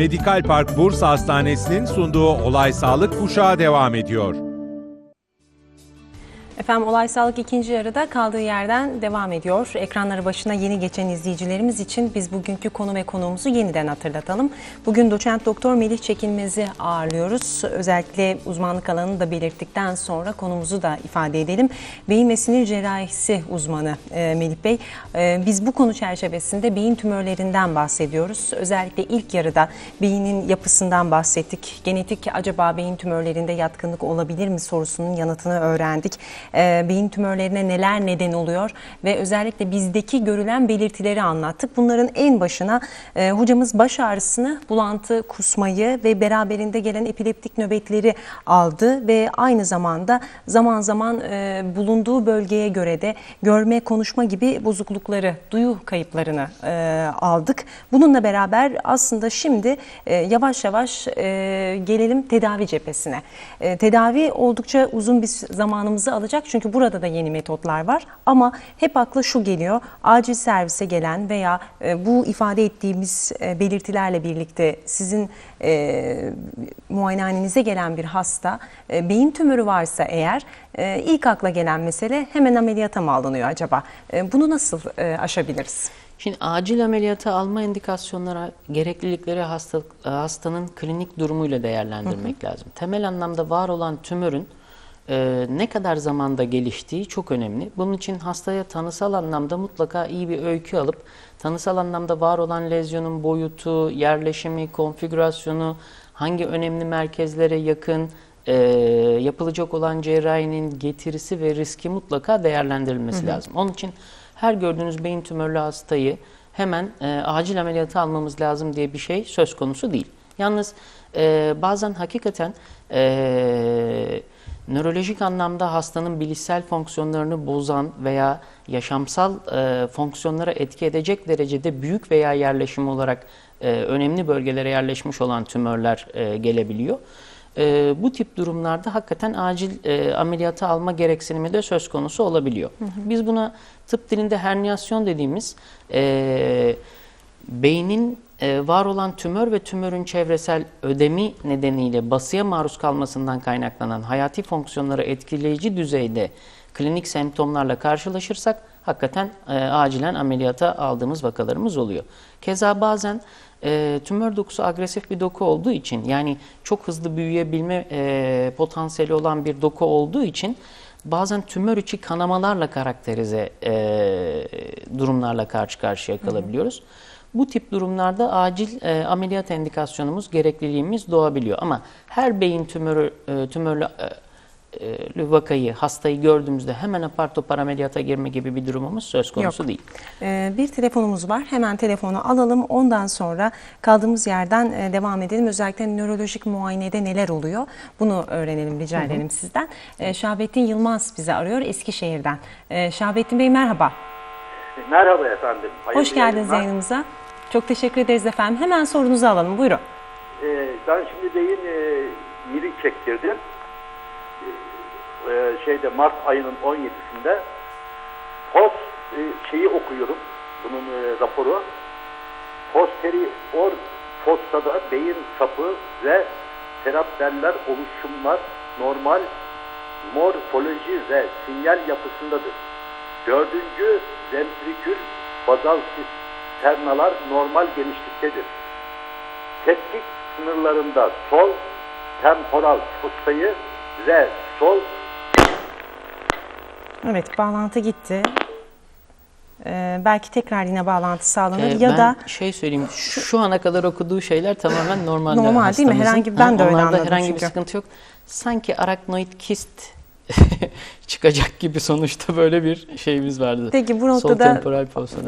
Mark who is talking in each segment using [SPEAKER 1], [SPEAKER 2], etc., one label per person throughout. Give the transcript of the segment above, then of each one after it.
[SPEAKER 1] Medikal Park Bursa Hastanesi'nin sunduğu Olay Sağlık Kuşağı devam ediyor.
[SPEAKER 2] Efendim Olay Sağlık ikinci yarıda kaldığı yerden devam ediyor. Ekranları başına yeni geçen izleyicilerimiz için biz bugünkü konu ve konuğumuzu yeniden hatırlatalım. Bugün doçent doktor Melih Çekilmez'i ağırlıyoruz. Özellikle uzmanlık alanını da belirttikten sonra konumuzu da ifade edelim. Beyin ve sinir cerrahisi uzmanı e, Melih Bey. E, biz bu konu çerçevesinde beyin tümörlerinden bahsediyoruz. Özellikle ilk yarıda beynin yapısından bahsettik. Genetik acaba beyin tümörlerinde yatkınlık olabilir mi sorusunun yanıtını öğrendik e, beyin tümörlerine neler neden oluyor ve özellikle bizdeki görülen belirtileri anlattık. Bunların en başına e, hocamız baş ağrısını, bulantı, kusmayı ve beraberinde gelen epileptik nöbetleri aldı ve aynı zamanda zaman zaman e, bulunduğu bölgeye göre de görme, konuşma gibi bozuklukları, duyu kayıplarını e, aldık. Bununla beraber aslında şimdi e, yavaş yavaş e, gelelim tedavi cephesine. E, tedavi oldukça uzun bir zamanımızı alacak çünkü burada da yeni metotlar var ama hep akla şu geliyor. Acil servise gelen veya e, bu ifade ettiğimiz e, belirtilerle birlikte sizin e, muayenehanenize gelen bir hasta e, beyin tümörü varsa eğer e, ilk akla gelen mesele hemen ameliyata mı alınıyor acaba? E, bunu nasıl e, aşabiliriz?
[SPEAKER 3] Şimdi acil ameliyata alma indikasyonları, gereklilikleri hasta, hastanın klinik durumuyla değerlendirmek hı hı. lazım. Temel anlamda var olan tümörün e, ne kadar zamanda geliştiği çok önemli. Bunun için hastaya tanısal anlamda mutlaka iyi bir öykü alıp tanısal anlamda var olan lezyonun boyutu, yerleşimi, konfigürasyonu, hangi önemli merkezlere yakın, e, yapılacak olan cerrahinin getirisi ve riski mutlaka değerlendirilmesi hı hı. lazım. Onun için her gördüğünüz beyin tümörlü hastayı hemen e, acil ameliyata almamız lazım diye bir şey söz konusu değil. Yalnız e, bazen hakikaten e, nörolojik anlamda hastanın bilişsel fonksiyonlarını bozan veya yaşamsal e, fonksiyonlara etki edecek derecede büyük veya yerleşim olarak e, önemli bölgelere yerleşmiş olan tümörler e, gelebiliyor. E, bu tip durumlarda hakikaten acil e, ameliyata alma gereksinimi de söz konusu olabiliyor. Hı hı. Biz buna tıp dilinde herniyasyon dediğimiz e, beynin e, var olan tümör ve tümörün çevresel ödemi nedeniyle basıya maruz kalmasından kaynaklanan hayati fonksiyonları etkileyici düzeyde klinik semptomlarla karşılaşırsak hakikaten e, acilen ameliyata aldığımız vakalarımız oluyor. Keza bazen e, tümör dokusu agresif bir doku olduğu için yani çok hızlı büyüyebilme potansiyeli olan bir doku olduğu için bazen tümör içi kanamalarla karakterize durumlarla karşı karşıya kalabiliyoruz. Hı hı. Bu tip durumlarda acil e, ameliyat indikasyonumuz, gerekliliğimiz doğabiliyor. Ama her beyin tümörü, e, tümörlü e, vakayı, hastayı gördüğümüzde hemen apar topar ameliyata girme gibi bir durumumuz söz konusu
[SPEAKER 2] Yok.
[SPEAKER 3] değil.
[SPEAKER 2] Ee, bir telefonumuz var. Hemen telefonu alalım. Ondan sonra kaldığımız yerden e, devam edelim. Özellikle nörolojik muayenede neler oluyor? Bunu öğrenelim rica edelim hı hı. sizden. Ee, Şahbettin Yılmaz bizi arıyor Eskişehir'den. Ee, Şahbettin Bey merhaba.
[SPEAKER 4] Merhaba efendim.
[SPEAKER 2] Hayırlı Hoş geldiniz yayınlar. yayınımıza. Çok teşekkür ederiz efendim. Hemen sorunuzu alalım. Buyurun.
[SPEAKER 4] Ee, ben şimdi beyin e, miri çektirdim. Ee, şeyde Mart ayının 17'sinde post e, şeyi okuyorum. Bunun e, raporu. Posterior fostada beyin sapı ve terapteller oluşumlar normal morfoloji ve sinyal yapısındadır. Dördüncü ventrikül bazal sisternalar normal genişliktedir. Tetkik sınırlarında sol temporal fossayı ve sol
[SPEAKER 2] Evet bağlantı gitti. Ee, belki tekrar yine bağlantı sağlanır
[SPEAKER 3] ee,
[SPEAKER 2] ya
[SPEAKER 3] ben
[SPEAKER 2] da
[SPEAKER 3] şey söyleyeyim şu ana kadar okuduğu şeyler tamamen normal.
[SPEAKER 2] Normal değil mi? Herhangi ben de öyle anladım
[SPEAKER 3] herhangi
[SPEAKER 2] çünkü.
[SPEAKER 3] bir sıkıntı yok. Sanki araknoid kist çıkacak gibi sonuçta böyle bir şeyimiz vardı.
[SPEAKER 2] Peki bu noktada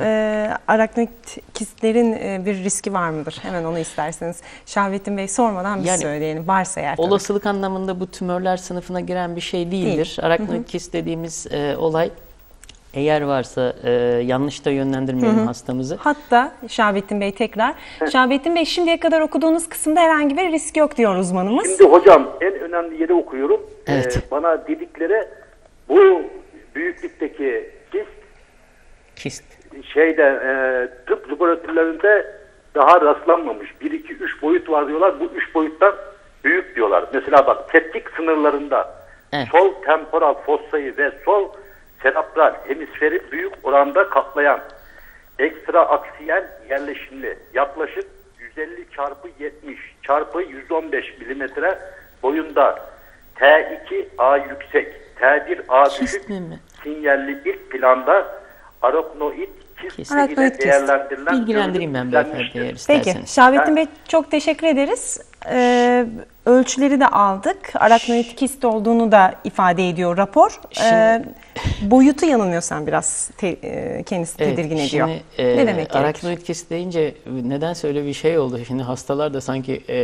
[SPEAKER 2] e, araknoid kistlerin e, bir riski var mıdır? Hemen onu isterseniz Şahvettin Bey sormadan biz yani, söyleyelim. Varsa eğer
[SPEAKER 3] tabii. Olasılık anlamında bu tümörler sınıfına giren bir şey değildir. Değil. Araknoid kist dediğimiz e, olay eğer varsa e, yanlış da yönlendirmeyelim hı hı. hastamızı.
[SPEAKER 2] Hatta Şahbettin Bey tekrar. Şahbettin Bey şimdiye kadar okuduğunuz kısımda herhangi bir risk yok diyor uzmanımız.
[SPEAKER 4] Şimdi hocam en önemli yeri okuyorum. Evet. Ee, bana dedikleri bu büyüklükteki kist
[SPEAKER 3] kist
[SPEAKER 4] şeyde e, tıp laboratuvarlarında daha rastlanmamış 1 2 3 boyut var diyorlar. Bu 3 boyuttan büyük diyorlar. Mesela bak tetrik sınırlarında
[SPEAKER 3] Evet.
[SPEAKER 4] sol temporal fossayı ve sol serabral hemisferi büyük oranda kaplayan ekstra aksiyel yerleşimli yaklaşık 150 çarpı 70 çarpı 115 milimetre boyunda T2A yüksek T1A
[SPEAKER 3] Kist
[SPEAKER 4] düşük sinyalli ilk planda arachnoid kist. değerlendirilen
[SPEAKER 3] Bilgilendireyim ben beyefendi eğer.
[SPEAKER 2] Peki. Şahabettin Bey çok teşekkür ederiz. Ee, ölçüleri de aldık. Araknoid kist olduğunu da ifade ediyor rapor. Ee, boyutu yanılmıyorsam biraz te- e, kendisi
[SPEAKER 3] Evet,
[SPEAKER 2] tedirgin ediyor.
[SPEAKER 3] Şimdi, e,
[SPEAKER 2] ne demek gerekir?
[SPEAKER 3] Araknoid kist deyince neden öyle bir şey oldu? Şimdi hastalar da sanki e,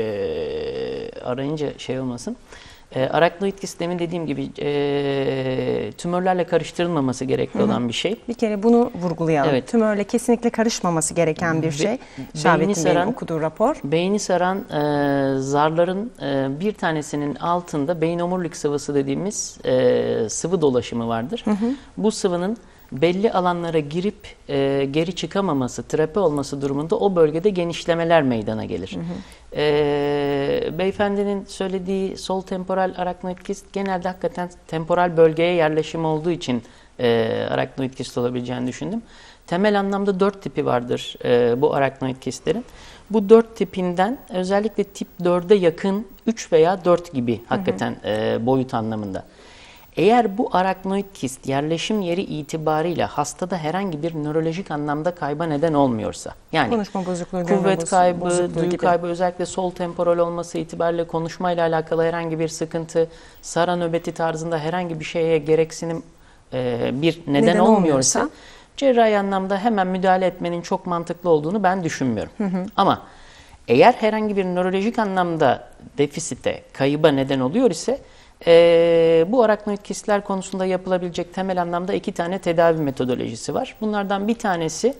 [SPEAKER 3] arayınca şey olmasın. E, araknoid kist demin dediğim gibi e, tümörlerle karıştırılmaması gerekli olan bir şey.
[SPEAKER 2] Bir kere bunu vurgulayalım.
[SPEAKER 3] Evet.
[SPEAKER 2] Tümörle kesinlikle karışmaması gereken bir
[SPEAKER 3] Be-
[SPEAKER 2] şey.
[SPEAKER 3] beyni
[SPEAKER 2] Şahabettin Bey'in
[SPEAKER 3] saran-
[SPEAKER 2] okuduğu rapor.
[SPEAKER 3] Beyni saran e, zarların e, bir tanesinin altında beyin omurilik sıvısı dediğimiz e, sıvı dolaşımı vardır. Bu sıvının belli alanlara girip e, geri çıkamaması, trepe olması durumunda o bölgede genişlemeler meydana gelir. E, beyefendinin söylediği sol temporal araknoid kist genelde hakikaten temporal bölgeye yerleşim olduğu için e, araknoid kist olabileceğini düşündüm. Temel anlamda dört tipi vardır e, bu araknoid kistlerin. Bu dört tipinden özellikle tip 4'e yakın 3 veya 4 gibi hakikaten e, boyut anlamında. Eğer bu araknoid kist yerleşim yeri itibariyle hastada herhangi bir nörolojik anlamda kayba neden olmuyorsa, yani
[SPEAKER 2] Konuşma bozukluğu,
[SPEAKER 3] kuvvet
[SPEAKER 2] boz-
[SPEAKER 3] kaybı,
[SPEAKER 2] bozukluğu
[SPEAKER 3] duyu
[SPEAKER 2] gibi.
[SPEAKER 3] kaybı özellikle sol temporal olması itibariyle konuşmayla alakalı herhangi bir sıkıntı, sara nöbeti tarzında herhangi bir şeye gereksinim e, bir neden,
[SPEAKER 2] Neden
[SPEAKER 3] olmuyorsa,
[SPEAKER 2] olmuyorsa?
[SPEAKER 3] cerrahi anlamda hemen müdahale etmenin çok mantıklı olduğunu ben düşünmüyorum. Ama eğer herhangi bir nörolojik anlamda defisite, kayıba neden oluyor ise e, bu araknoid kistler konusunda yapılabilecek temel anlamda iki tane tedavi metodolojisi var. Bunlardan bir tanesi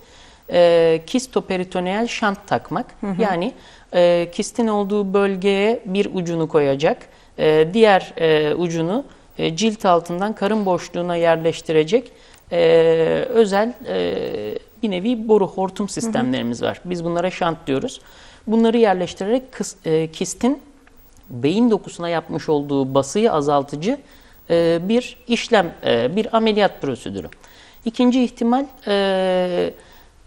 [SPEAKER 3] e, kistoperitoneal şant takmak. Yani e, kistin olduğu bölgeye bir ucunu koyacak, e, diğer e, ucunu e, cilt altından karın boşluğuna yerleştirecek e, özel e, bir nevi boru hortum sistemlerimiz var. Biz bunlara şant diyoruz. Bunları yerleştirerek kıs- e, kistin beyin dokusuna yapmış olduğu basıyı azaltıcı e, bir işlem, e, bir ameliyat prosedürü. İkinci ihtimal e,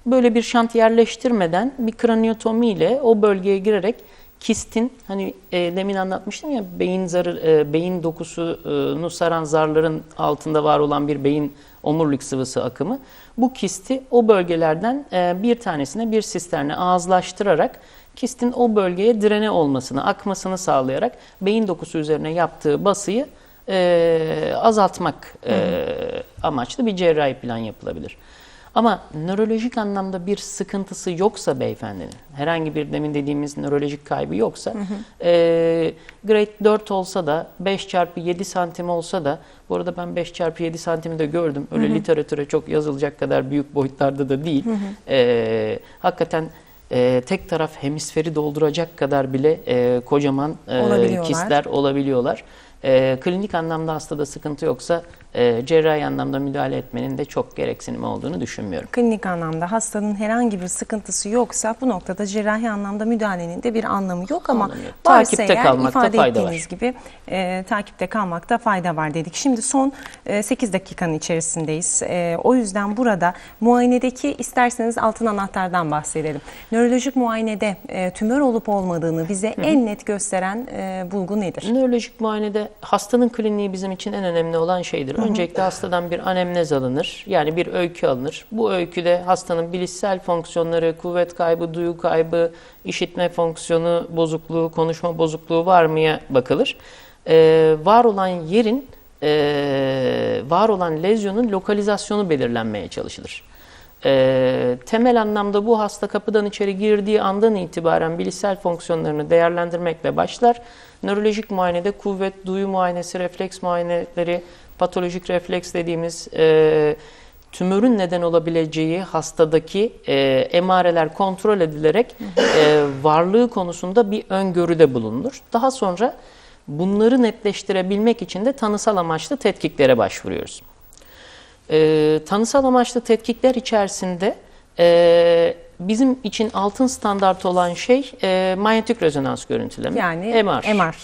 [SPEAKER 3] böyle bir şant yerleştirmeden bir kraniotomi ile o bölgeye girerek kistin hani e, demin anlatmıştım ya beyin zarı e, beyin dokusunu saran zarların altında var olan bir beyin omurilik sıvısı akımı bu kisti o bölgelerden bir tanesine bir sisterne ağızlaştırarak kistin o bölgeye direne olmasını, akmasını sağlayarak beyin dokusu üzerine yaptığı basıyı e, azaltmak e, amaçlı bir cerrahi plan yapılabilir. Ama nörolojik anlamda bir sıkıntısı yoksa beyefendinin, herhangi bir demin dediğimiz nörolojik kaybı yoksa, e, grade 4 olsa da 5 çarpı 7 santim olsa da, bu arada ben 5 çarpı 7 santimi de gördüm, öyle literatüre çok yazılacak kadar büyük boyutlarda da değil. E, hakikaten e, tek taraf hemisferi dolduracak kadar bile e, kocaman e,
[SPEAKER 2] Olabiliyorlar.
[SPEAKER 3] kistler olabiliyorlar. E, klinik anlamda hastada sıkıntı yoksa e, cerrahi anlamda müdahale etmenin de çok gereksinimi olduğunu düşünmüyorum.
[SPEAKER 2] Klinik anlamda hastanın herhangi bir sıkıntısı yoksa bu noktada cerrahi anlamda müdahalenin de bir anlamı yok ama
[SPEAKER 3] Anlamı yok.
[SPEAKER 2] varsa
[SPEAKER 3] Takipte
[SPEAKER 2] eğer
[SPEAKER 3] kalmakta
[SPEAKER 2] ifade
[SPEAKER 3] fayda
[SPEAKER 2] ettiğiniz gibi e, takipte kalmakta fayda var dedik. Şimdi son e, 8 dakikanın içerisindeyiz. E, o yüzden burada muayenedeki isterseniz altın anahtardan bahsedelim. Nörolojik muayenede e, tümör olup olmadığını bize en net gösteren e, bulgu nedir?
[SPEAKER 3] Nörolojik muayenede hastanın kliniği bizim için en önemli olan şeydir. Öncelikle hastadan bir anemnez alınır. Yani bir öykü alınır. Bu öyküde hastanın bilişsel fonksiyonları, kuvvet kaybı, duyu kaybı, işitme fonksiyonu bozukluğu, konuşma bozukluğu var mıya bakılır. Ee, var olan yerin, ee, var olan lezyonun lokalizasyonu belirlenmeye çalışılır. Ee, temel anlamda bu hasta kapıdan içeri girdiği andan itibaren bilişsel fonksiyonlarını değerlendirmekle başlar. Nörolojik muayenede kuvvet, duyu muayenesi, refleks muayeneleri, patolojik refleks dediğimiz e, tümörün neden olabileceği hastadaki e, emareler kontrol edilerek e, varlığı konusunda bir öngörüde bulunur. Daha sonra bunları netleştirebilmek için de tanısal amaçlı tetkiklere başvuruyoruz. E, tanısal amaçlı tetkikler içerisinde e, bizim için altın standart olan şey e, manyetik rezonans görüntüleme.
[SPEAKER 2] Yani
[SPEAKER 3] MR.
[SPEAKER 2] MR.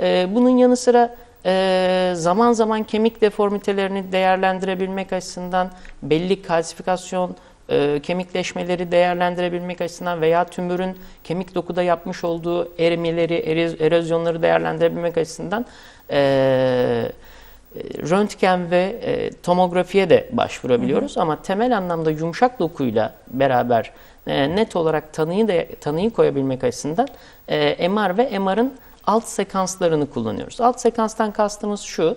[SPEAKER 3] E, bunun yanı sıra e, zaman zaman kemik deformitelerini değerlendirebilmek açısından belli kalsifikasyon e, kemikleşmeleri değerlendirebilmek açısından veya tümörün kemik dokuda yapmış olduğu erimeleri, erozyonları değerlendirebilmek açısından e, röntgen ve e, tomografiye de başvurabiliyoruz. Ama temel anlamda yumuşak dokuyla beraber e, net olarak tanıyı da tanıyı koyabilmek açısından e, MR ve MR'ın alt sekanslarını kullanıyoruz. Alt sekanstan kastımız şu.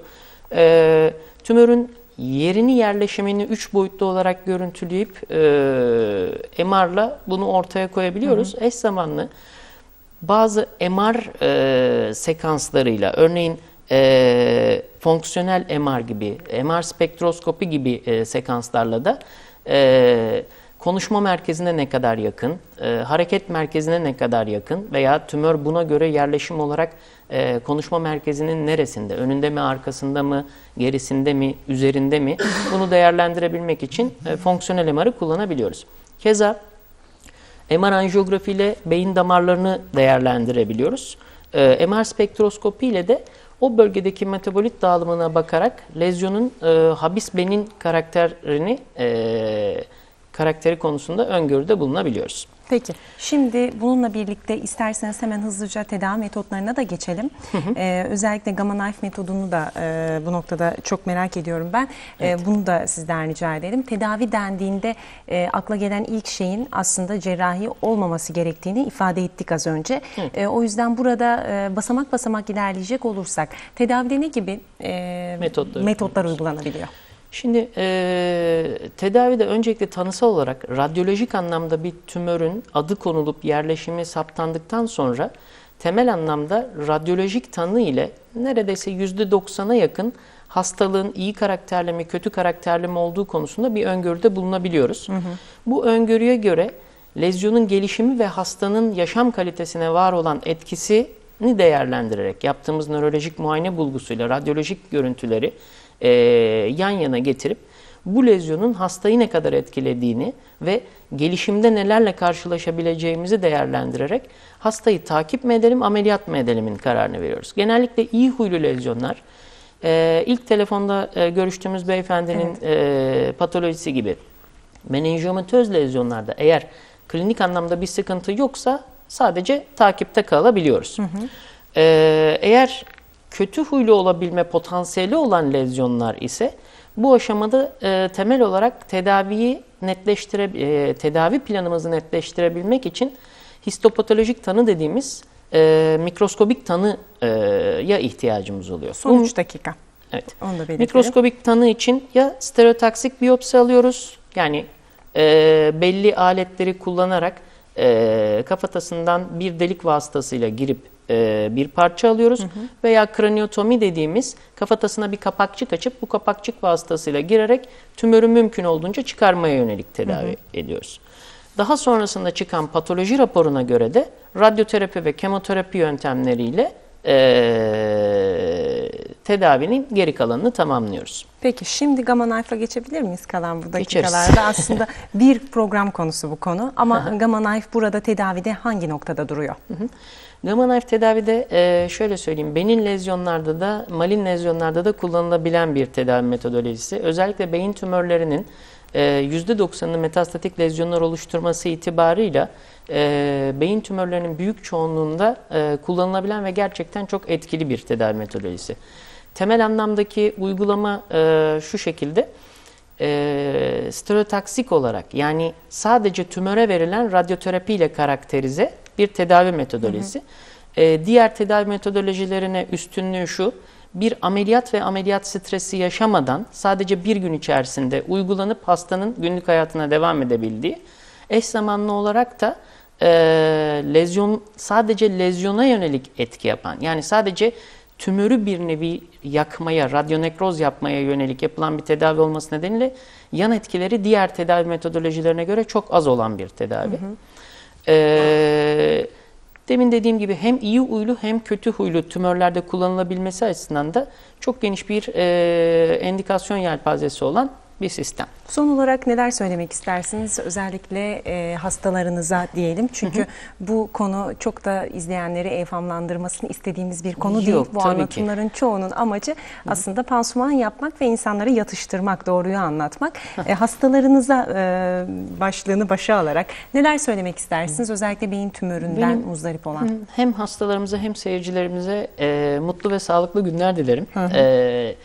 [SPEAKER 3] E, tümörün yerini yerleşimini 3 boyutlu olarak görüntüleyip e, MR'la bunu ortaya koyabiliyoruz. Eş zamanlı bazı MR e, sekanslarıyla örneğin e, fonksiyonel MR gibi, MR spektroskopi gibi e, sekanslarla da e, konuşma merkezine ne kadar yakın, e, hareket merkezine ne kadar yakın veya tümör buna göre yerleşim olarak e, konuşma merkezinin neresinde, önünde mi, arkasında mı, gerisinde mi, üzerinde mi bunu değerlendirebilmek için e, fonksiyonel MR'ı kullanabiliyoruz. Keza MR anjiyografi ile beyin damarlarını değerlendirebiliyoruz. Ee, MR spektroskopi ile de o bölgedeki metabolit dağılımına bakarak lezyonun e, habis benin karakterini e, karakteri konusunda öngörüde bulunabiliyoruz.
[SPEAKER 2] Peki. Şimdi bununla birlikte isterseniz hemen hızlıca tedavi metotlarına da geçelim. Ee, özellikle Gamma Knife metodunu da e, bu noktada çok merak ediyorum ben. E, bunu da sizden rica edelim. Tedavi dendiğinde e, akla gelen ilk şeyin aslında cerrahi olmaması gerektiğini ifade ettik az önce. E, o yüzden burada e, basamak basamak ilerleyecek olursak tedavide ne gibi e,
[SPEAKER 3] Metotlar
[SPEAKER 2] metotlar uygulanabiliyor?
[SPEAKER 3] Şimdi e, tedavide öncelikle tanısal olarak radyolojik anlamda bir tümörün adı konulup yerleşimi saptandıktan sonra temel anlamda radyolojik tanı ile neredeyse %90'a yakın hastalığın iyi karakterli mi kötü karakterli mi olduğu konusunda bir öngörüde bulunabiliyoruz. Bu öngörüye göre lezyonun gelişimi ve hastanın yaşam kalitesine var olan etkisini değerlendirerek yaptığımız nörolojik muayene bulgusuyla radyolojik görüntüleri e, yan yana getirip bu lezyonun hastayı ne kadar etkilediğini ve gelişimde nelerle karşılaşabileceğimizi değerlendirerek hastayı takip mi edelim, ameliyat mı edelimin kararını veriyoruz. Genellikle iyi huylu lezyonlar, e, ilk telefonda e, görüştüğümüz beyefendinin e, patolojisi gibi menenjiomatöz lezyonlarda eğer klinik anlamda bir sıkıntı yoksa sadece takipte kalabiliyoruz. Ee, eğer kötü huylu olabilme potansiyeli olan lezyonlar ise bu aşamada e, temel olarak tedaviyi netleştire e, tedavi planımızı netleştirebilmek için histopatolojik tanı dediğimiz e, mikroskobik tanıya ihtiyacımız oluyor.
[SPEAKER 2] Son
[SPEAKER 3] Bu-
[SPEAKER 2] 3 dakika.
[SPEAKER 3] Evet.
[SPEAKER 2] Onu da belirtelim.
[SPEAKER 3] Mikroskobik tanı için ya stereotaksik biyopsi alıyoruz. Yani e, belli aletleri kullanarak e, kafatasından bir delik vasıtasıyla girip e, bir parça alıyoruz. Veya kraniotomi dediğimiz kafatasına bir kapakçık açıp bu kapakçık vasıtasıyla girerek tümörü mümkün olduğunca çıkarmaya yönelik tedavi ediyoruz. Daha sonrasında çıkan patoloji raporuna göre de radyoterapi ve kemoterapi yöntemleriyle e, tedavinin geri kalanını tamamlıyoruz.
[SPEAKER 2] Peki şimdi Gamma Knife'a geçebilir miyiz kalan bu
[SPEAKER 3] Geçeriz.
[SPEAKER 2] dakikalarda? Aslında bir program konusu bu konu ama Gamma Knife burada tedavide hangi noktada duruyor?
[SPEAKER 3] Gamma knife tedavide e, şöyle söyleyeyim, beyin lezyonlarda da, malin lezyonlarda da kullanılabilen bir tedavi metodolojisi. Özellikle beyin tümörlerinin e, %90'ını metastatik lezyonlar oluşturması itibarıyla e, beyin tümörlerinin büyük çoğunluğunda e, kullanılabilen ve gerçekten çok etkili bir tedavi metodolojisi. Temel anlamdaki uygulama şu şekilde e, stereotaksik olarak yani sadece tümöre verilen radyoterapi ile karakterize bir tedavi metodolojisi. E, diğer tedavi metodolojilerine üstünlüğü şu, bir ameliyat ve ameliyat stresi yaşamadan sadece bir gün içerisinde uygulanıp hastanın günlük hayatına devam edebildiği, eş zamanlı olarak da e, lezyon sadece lezyona yönelik etki yapan yani sadece tümörü bir nevi yakmaya, radyonekroz yapmaya yönelik yapılan bir tedavi olması nedeniyle yan etkileri diğer tedavi metodolojilerine göre çok az olan bir tedavi. Ee, demin dediğim gibi hem iyi huylu hem kötü huylu tümörlerde kullanılabilmesi açısından da çok geniş bir e, endikasyon yelpazesi olan bir sistem.
[SPEAKER 2] Son olarak neler söylemek istersiniz özellikle e, hastalarınıza diyelim çünkü bu konu çok da izleyenleri evhamlandırmasını istediğimiz bir konu değil.
[SPEAKER 3] Yok,
[SPEAKER 2] Bu
[SPEAKER 3] tabii ki.
[SPEAKER 2] anlatımların çoğunun amacı aslında pansuman yapmak ve insanları yatıştırmak, doğruyu anlatmak. E, hastalarınıza e, başlığını başa alarak neler söylemek istersiniz özellikle beyin tümöründen
[SPEAKER 3] Benim-
[SPEAKER 2] muzdarip olan?
[SPEAKER 3] Hem hastalarımıza hem seyircilerimize e, mutlu ve sağlıklı günler dilerim. E,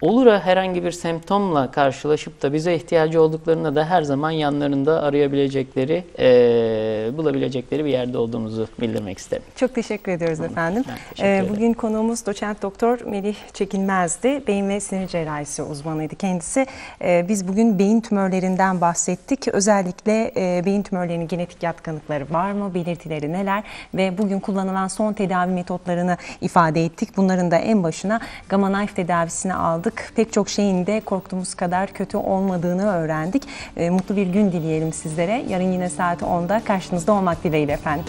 [SPEAKER 3] olur ya herhangi bir semptomla karşılaşıp da bize ihtiyacı olduklarında da her zaman yanlarında arayabilecekleri, e, bulabilecekleri bir yerde olduğumuzu bildirmek isterim.
[SPEAKER 2] Çok teşekkür ediyoruz efendim.
[SPEAKER 3] ben teşekkür
[SPEAKER 2] Ee. Bugün konuğumuz doçent doktor Melih Çekilmez'di. Beyin ve sinir cerrahisi uzmanıydı kendisi. Ee, Biz bugün beyin tümörlerinden bahsettik. Özellikle e, beyin tümörlerinin genetik yatkınlıkları var mı? Belirtileri neler? Ve bugün kullanılan son tedavi metotlarını ifade ettik. Bunların da en başına gamma knife tedavisini aldık. Pek çok şeyin de korktuğumuz kadar kötü olmadığını öğrendik. Ee, Mutlu bir gün dileyelim sizlere. Yarın yine saat 10'da karşınızda olmak dileğiyle efendim.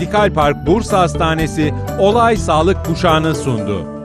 [SPEAKER 1] Medikal Park Bursa Hastanesi olay sağlık kuşağını sundu.